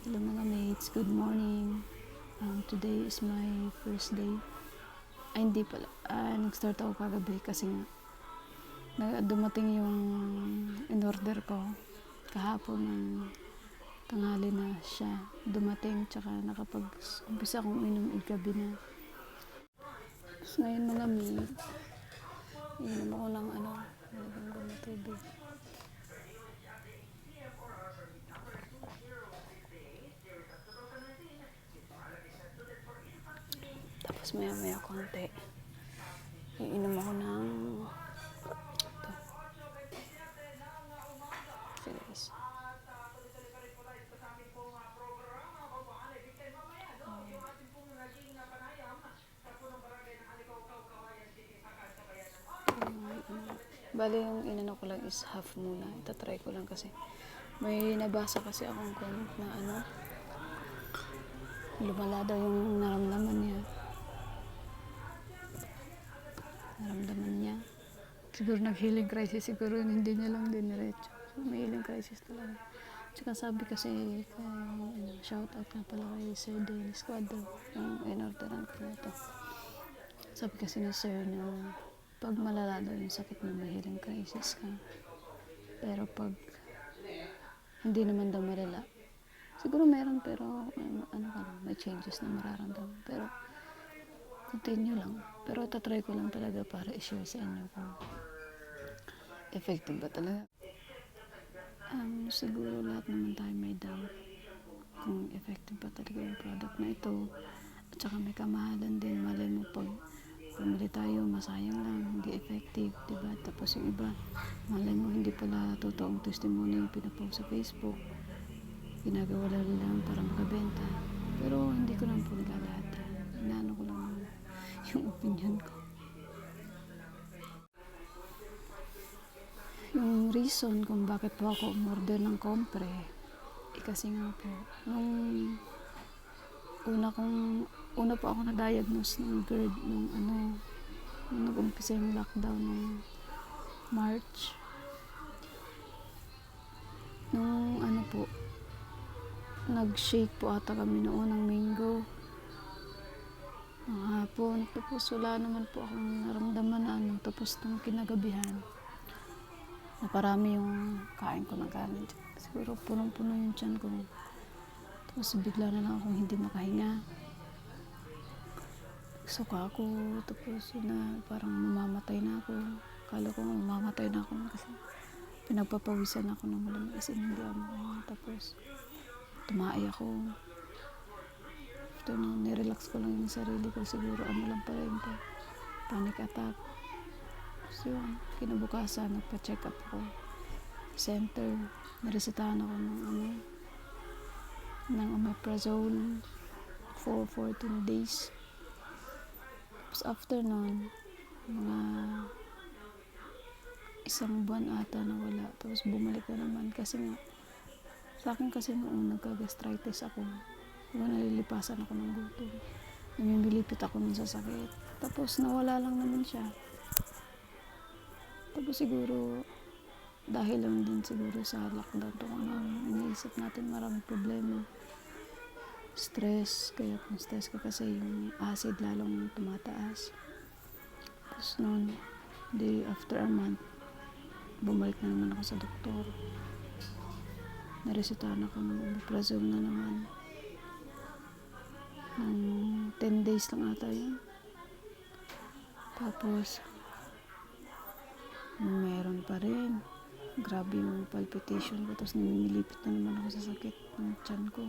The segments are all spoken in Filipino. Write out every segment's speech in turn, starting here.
Hello mga mates, good morning. Um, today is my first day. Ay, hindi pala. Ah, nag-start ako kagabi kasi nga na, dumating yung in-order ko kahapon ng tanghali na siya dumating tsaka nakapag-umpisa akong inom gabi na. Tapos ngayon mga mates, inom ako ng ano, nalagyan ko. Tapos maya maya konti. Iinom ako ng ito. Sige guys. Bali yung inano ko lang is half muna. Itatry ko lang kasi. May nabasa kasi akong comment na ano, lumala daw yung naramdaman niya. Naramdaman niya. Siguro nag-healing crisis, siguro hindi niya lang diniretso. So, may healing crisis talaga. Tsaka sabi kasi, kay, ano, shout out nga pala kay Sir Dennis Quadro, yung in-orderan ko na ito. Sabi kasi ni Sir na pag malala daw yung sakit mo, may healing crisis ka. Pero pag hindi naman daw malala, Siguro meron pero um, ano ka may changes na mararamdaman. Pero continue lang. Pero tatry ko lang talaga para i-share sa inyo kung effective ba talaga. Um, siguro lahat naman tayo may doubt kung effective ba talaga yung product na ito. At saka may kamahalan din. Malay mo pag pumili tayo, masayang lang, hindi effective, diba? Tapos yung iba, malay mo hindi pala totoong testimony yung pinapost sa Facebook ginagawa lang lang para makabenta. Pero hindi ko naman po nilalahatan. Inaano ko lang yung opinion ko. Yung reason kung bakit po ako umorder ng kompre, eh kasi nga po, nung una kong, una po ako na-diagnose ng GERD nung ano, nung nag-umpisa yung lockdown ng March. Nung ano po, nag-shake po ata kami noon ng mango. Hapon. Tapos wala naman po akong naramdaman na ano. Tapos nung kinagabihan, naparami yung kain ko ng kanin. Siguro punong-puno yung tiyan ko. Tapos bigla na lang akong hindi makahinga. Suka ako. Tapos yun na parang mamamatay na ako. Kala ko mamamatay na ako kasi pinagpapawisan ako ng malamig kasi hindi ako makahinga. Tapos tumaay ako. After na, nirelax ko lang yung sarili ko. Siguro ano lang pala yung pa, panic attack. So yun, kinabukasan, nagpa-check up ako. Center, naresetahan ako ng ano, ng omeprazole for 14 days. Tapos after nun, mga isang buwan ata na wala. Tapos bumalik na naman kasi nga sa akin kasi noong nagka-gastritis ako, diba nalilipasan ako ng gutom. Namimilipit ako nun sa sakit. Tapos nawala lang naman siya. Tapos siguro, dahil lang din siguro sa lockdown to ano, iniisip natin maraming problema. Stress, kaya kung stress ka kasi yung acid lalong tumataas. Tapos noon, di after a month, bumalik na naman ako sa doktor naresetahan ako ng omeprazole na naman. Ng 10 days lang ata yun. Tapos, meron pa rin. Grabe yung palpitation ko. Tapos namimilipit na naman ako sa sakit ng tiyan ko.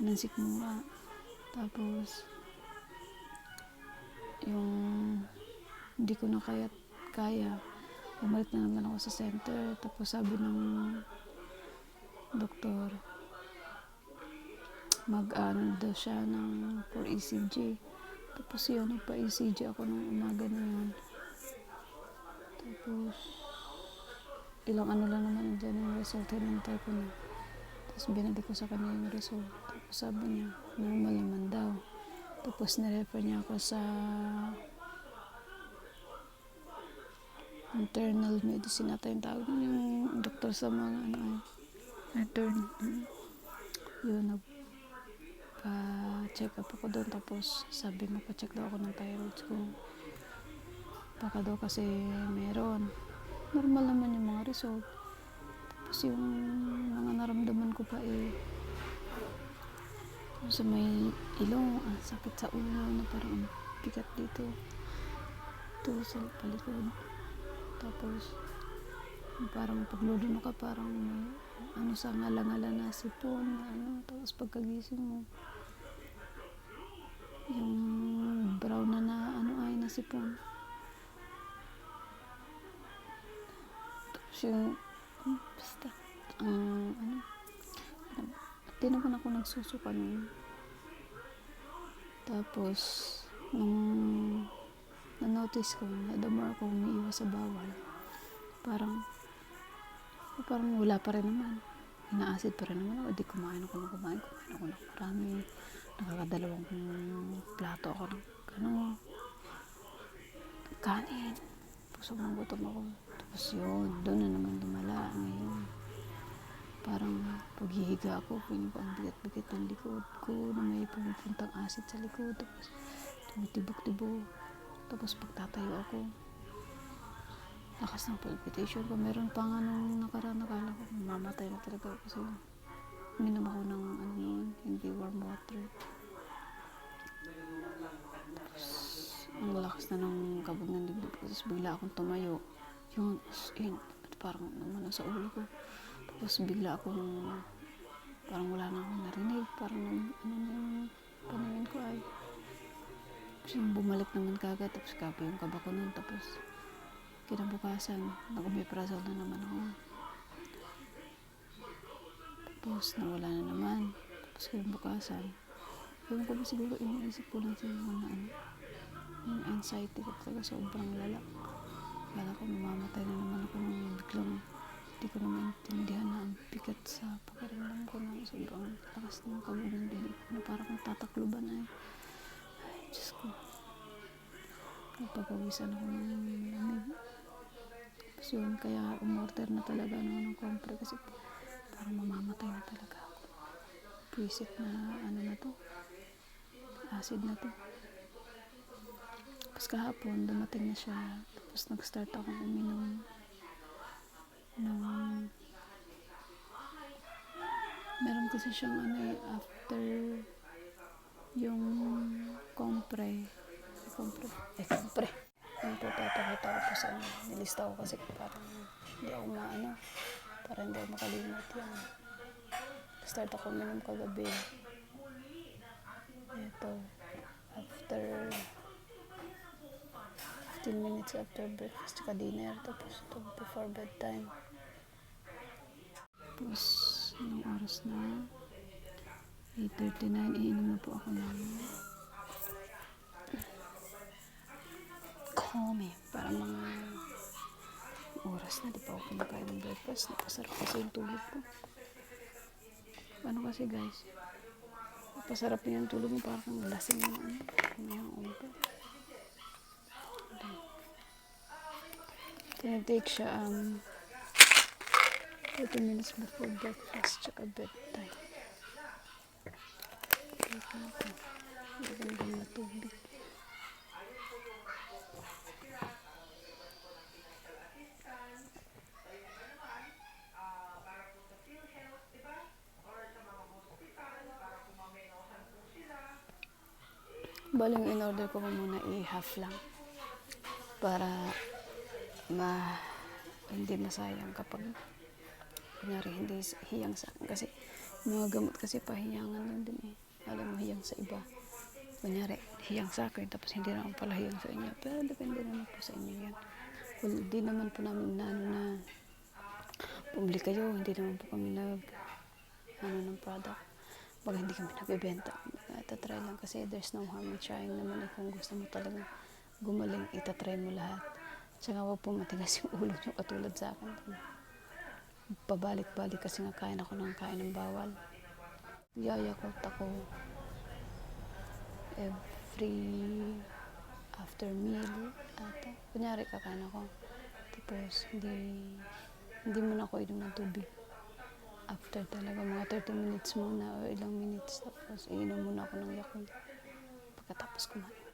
Ng sikmura. Tapos, yung hindi ko na kaya, kaya, bumalik na naman ako sa center. Tapos sabi ng doktor mag-ano daw siya ng for ECG tapos yun nagpa-ECG ako ng umaga na yun. Tapos ilang ano lang naman dyan yung result hinantay ko na tapos binalik ko sa kanya yung result. Tapos sabi niya normal naman daw. Tapos nirefer niya ako sa internal medicine ata yung tawag yung doktor sa mga ano ay return yun, nag pa-check up ako doon. Tapos sabi mo, pa-check daw ako ng thyroid ko. Baka daw kasi meron. Normal naman yung mga result. Tapos yung mga naramdaman ko pa eh, sa may ilong, ang sakit sa ulo na parang ang bigat dito. Ito sa palikod. Tapos, parang pagludo mo ka, parang may ano sa ngala-ngala na sipon, na ano, tapos pagkagising mo, yung brown na na ano ay na sipon. Tapos yung, hmm, basta, ang ano, di naman ako nagsusuka nun. Tapos, nung na-notice ko na the more ako umiiwas sa bawal, parang, parang wala pa rin naman. Ina-acid pa rin naman ako. Di kumain ako ng kumain. Kumain ako ng marami. Nakakadalawang plato ako ng gano'n. Kanin. Puso ng gutom ako. Tapos yun, doon na naman lumala ngayon. Parang paghihiga ko ang bigat-bigat ng likod ko na may pumupuntang acid sa likod. Tapos tumitibok-tibok. Tapos pagtatayo ako, lakas ng palpitation ko. Meron pa nga nung nakaraan, nakala ko, mamatay na talaga ako kasi uminom ako ng ano noon, hindi warm water. Tapos, ang lakas na ng kabog ng dibdib ko. Tapos bigla akong tumayo. Yung, in, parang naman sa ulo ko. Tapos bigla akong, parang wala na akong narinig. Parang ano na yung paningin ko ay. Tapos yung bumalik naman kagad. Tapos kapo yung kaba nun. Tapos, kinabukasan, nag-umiprazol na naman ako. Tapos, nawala na naman. Tapos, kinabukasan, ewan ko ba siguro iniisip ko lang siguro na ano, yung anxiety ko talaga sobrang lala. Kala ko mamamatay na naman ako nung biglang hindi ko na maintindihan na ang bigat sa pakiramdam ko na sobrang lakas ng dibdib ko na parang kung tatakluban ay ay Diyos ko. Nagpapawisan ako ng lamig tapos yun kaya umorder na talaga ano ng compre kasi parang mamamatay na talaga ako. Puwisit na ano na to. Acid na to. Tapos kahapon dumating na siya. Tapos nag-start ako uminom ng meron kasi siyang ano eh, after yung compre. Compre. Eh compre. Yung po papakita ko po sa inyo nilista ko kasi parang hindi ako maano para hindi ako makalimot yan. Start ako uminom kagabi. Ito after 15 minutes after breakfast tsaka dinner tapos ito before bedtime. Tapos anong oras na? 8.39 iinom na po ako ng coffee para mga oras na di pa ako kumakain ng breakfast. Napasarap kasi yung tulog ko. Ano kasi guys? Napasarap na yung tulog mo. Parang lasing yung ano hangover ka. Tinitake siya um, 30 minutes before breakfast tsaka bedtime. Wait na ito. Magandang na Baling in order ko muna i-half lang. Para ma hindi masayang kapag kunyari hindi hiyang sa akin kasi mga gamot kasi pahiyangan lang din eh. Alam mo hiyang sa iba. Kunyari hiyang sa akin tapos hindi naman pala hiyang sa inyo. Pero depende naman po sa inyo yan. Well, di naman po namin na ano na public kayo hindi naman po kami nag ano ng product. Pag hindi kami nagbebenta itatry lang kasi there's no harm in trying naman eh kung gusto mo talaga gumaling itatry mo lahat. Tsaka wag po matigas yung ulo nyo katulad sa akin pabalik-balik kasi nga kain ako ng kain ng bawal. Yayakot ako every after meal ata. Kunyari kakain ako. Tapos hindi hindi mo na ako inom ng tubig After talaga mga 30 minutes muna o ilang minutes tapos iinom muna ako ng Yakult. Pagkatapos kumain.